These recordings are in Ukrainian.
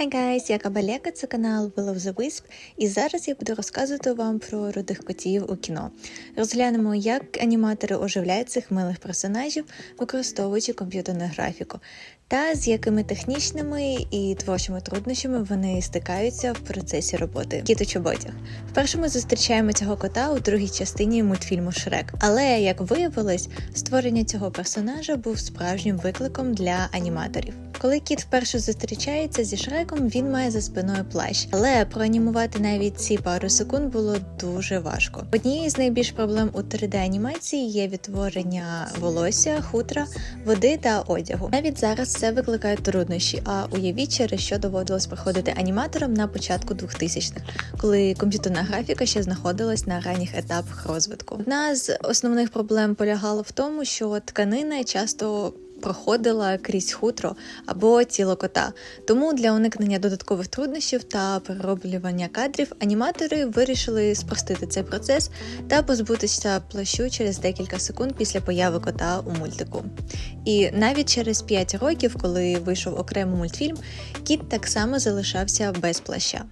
Hi guys, я Кабалека, це канал Will of the Wisp, і зараз я буду розказувати вам про рудих котів у кіно. Розглянемо, як аніматори оживляють цих милих персонажів, використовуючи комп'ютерну графіку, та з якими технічними і творчими труднощами вони стикаються в процесі роботи. Кіт у чоботях. Вперше ми зустрічаємо цього кота у другій частині мультфільму Шрек. Але як виявилось, створення цього персонажа був справжнім викликом для аніматорів. Коли кіт вперше зустрічається зі Шреком, він має за спиною плащ, але проанімувати навіть ці пару секунд було дуже важко. Однією з найбільш проблем у 3D-анімації є відтворення волосся, хутра, води та одягу. Навіть зараз це викликає труднощі. А уявіть, через що доводилось проходити аніматорам на початку 2000-х, коли комп'ютерна графіка ще знаходилась на ранніх етапах розвитку. Одна з основних проблем полягала в тому, що тканина часто проходила крізь хутро або тіло кота. Тому для уникнення додаткових труднощів та перероблювання кадрів аніматори вирішили спростити цей процес та позбутися плащу через декілька секунд після появи кота у мультику. І навіть через 5 років, коли вийшов окремий мультфільм, кіт так само залишався без плаща.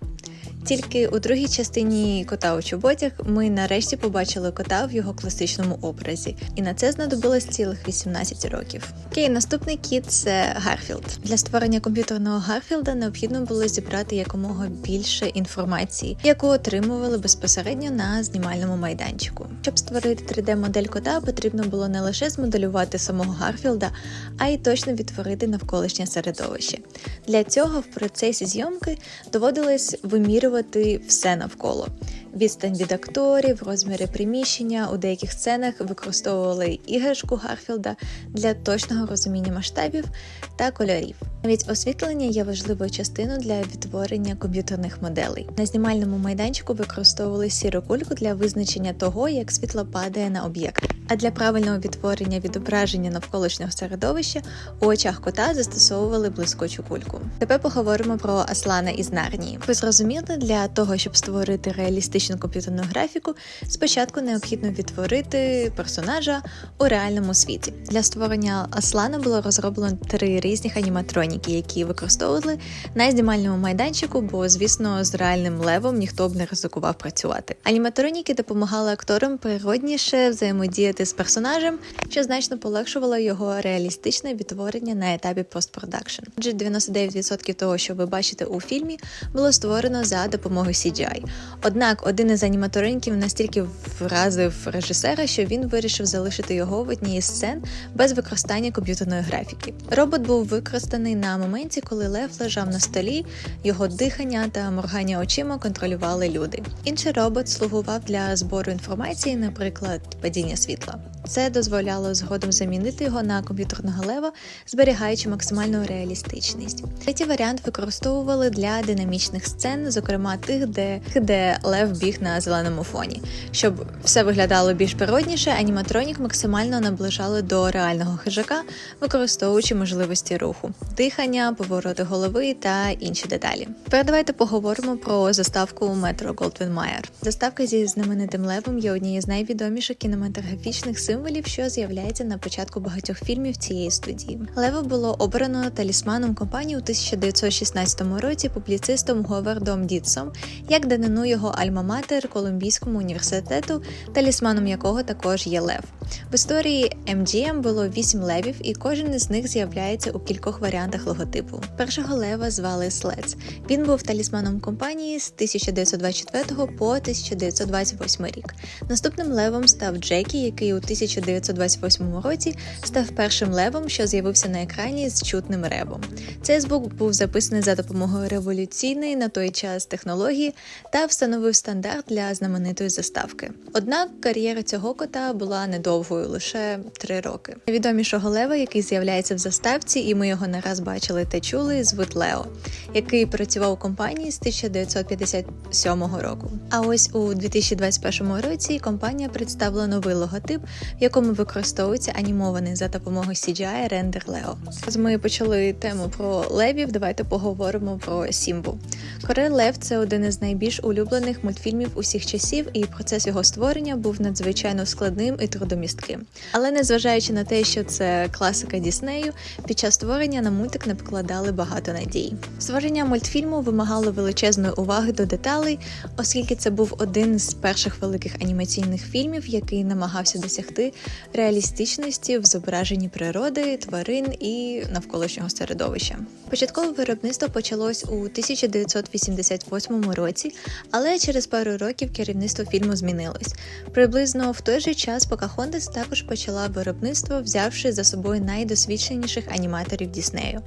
Тільки у другій частині кота у чоботях ми нарешті побачили кота в його класичному образі, і на це знадобилось цілих 18 років. Окей, наступний кіт це Гарфілд. Для створення комп'ютерного Гарфілда необхідно було зібрати якомога більше інформації, яку отримували безпосередньо на знімальному майданчику. Щоб створити 3D-модель кота, потрібно було не лише змоделювати самого Гарфілда, а й точно відтворити навколишнє середовище. Для цього в процесі зйомки доводилось вимірювати все навколо. Відстань від акторів, розміри приміщення у деяких сценах використовували іграшку Гарфілда для точного розуміння масштабів та кольорів. Навіть освітлення є важливою частиною для відтворення комп'ютерних моделей. На знімальному майданчику використовували сіру кульку для визначення того, як світло падає на об'єкт. А для правильного відтворення відображення навколишнього середовища у очах кота застосовували блискучу кульку. Тепер поговоримо про Аслана із Нарнії. Ви зрозуміли, для того, щоб створити реалістичну комп'ютерну графіку, спочатку необхідно відтворити персонажа у реальному світі. Для створення Аслана було розроблено три різних аніматроніки, які використовували на знімальному майданчику, бо, звісно, з реальним левом ніхто б не ризикував працювати. Аніматроніки допомагали акторам природніше взаємодіяти з персонажем, що значно полегшувало його реалістичне відтворення на етапі постпродакшн. Отже, 99% того, що ви бачите у фільмі, було створено за допомогою CGI. Однак один із аніматроніків настільки вразив режисера, що він вирішив залишити його в одній із сцен без використання комп'ютерної графіки. Робот був використаний на моменті, коли Лев лежав на столі, його дихання та моргання очима контролювали люди. Інший робот слугував для збору інформації, наприклад, падіння світла. awesome. Це дозволяло згодом замінити його на комп'ютерного лева, зберігаючи максимальну реалістичність. Третій варіант використовували для динамічних сцен, зокрема тих, де де лев біг на зеленому фоні. Щоб все виглядало більш природніше, аніматронік максимально наближали до реального хижака, використовуючи можливості руху, дихання, повороти голови та інші деталі. Тепер давайте поговоримо про заставку Метро Голдвін Майер. Заставка зі знаменитим левом є однією з найвідоміших кінематографічних символів, що з'являється на початку багатьох фільмів цієї студії. Лева було обрано талісманом компанії у 1916 році публіцистом Говардом Дітсом, як данину його альма-матер Колумбійському університету, талісманом якого також є Лев. В історії MGM було вісім левів, і кожен із них з'являється у кількох варіантах логотипу. Першого лева звали Слец. Він був талісманом компанії з 1924 по 1928 рік. Наступним левом став Джекі, який у 1928 році став першим левом, що з'явився на екрані з чутним ревом. Цей звук був записаний за допомогою революційної на той час технології та встановив стандарт для знаменитої заставки. Однак кар'єра цього кота була недовгою, лише три роки. Найвідомішого лева, який з'являється в заставці, і ми його не раз бачили та чули, звуть Лео, який працював у компанії з 1957 року. А ось у 2021 році компанія представила новий логотип, в якому використовується анімований за допомогою CGI рендер Лео. Ми почали тему про левів. Давайте поговоримо про Сімбу. Король Лев це один із найбільш улюблених мультфільмів усіх часів, і процес його створення був надзвичайно складним і трудомістким. Але незважаючи на те, що це класика Діснею, під час створення на мультик не покладали багато надій. Створення мультфільму вимагало величезної уваги до деталей, оскільки це був один з перших великих анімаційних фільмів, який намагався досягти реалістичності в зображенні природи, тварин і навколишнього середовища. Початкове виробництво почалось у 1988 році, але через пару років керівництво фільму змінилось. Приблизно в той же час Покахонтас також почала виробництво, взявши за собою найдосвідченіших аніматорів Діснею.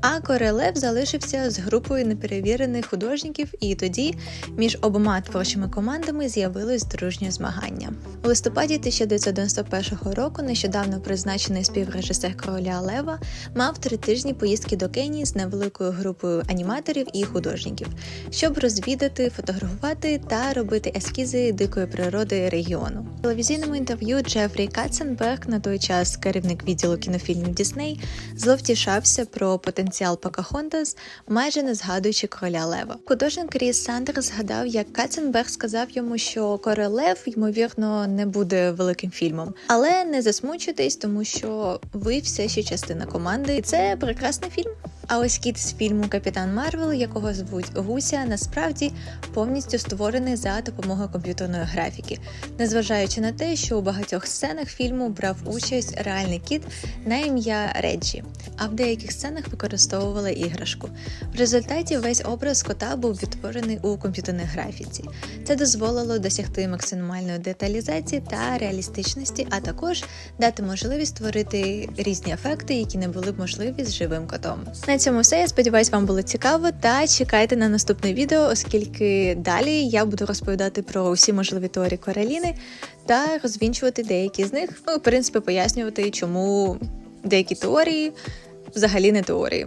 А Королев залишився з групою неперевірених художників, і тоді між обома творчими командами з'явилось дружнє змагання. У листопаді 1991 року нещодавно призначений співрежисер короля Лева мав три тижні поїздки до Кенії з невеликою групою аніматорів і художників, щоб розвідати, фотографувати та робити ескізи дикої природи регіону. У телевізійному інтерв'ю Джефрі Катценберг, на той час керівник відділу кінофільмів Дісней, зловтішався про потенціал Покахонтас, майже не згадуючи короля Лева. Художник Ріс Сандерс згадав, як Катценберг сказав йому, що король Лев, ймовірно, не буде великим фільмом, але не засмучуйтесь, тому що ви все ще частина команди, і це прекрасний фільм. А ось кіт з фільму Капітан Марвел, якого звуть Гуся, насправді повністю створений за допомогою комп'ютерної графіки, незважаючи на те, що у багатьох сценах фільму брав участь реальний кіт на ім'я Реджі, а в деяких сценах використовували іграшку. В результаті весь образ кота був відтворений у комп'ютерній графіці. Це дозволило досягти максимальної деталізації та реалістичності, а також дати можливість створити різні ефекти, які не були б можливі з живим котом. Цьому все. Я сподіваюся, вам було цікаво. Та чекайте на наступне відео, оскільки далі я буду розповідати про усі можливі теорії Короліни та розвінчувати деякі з них. Ну, в принципі, пояснювати, чому деякі теорії взагалі не теорії.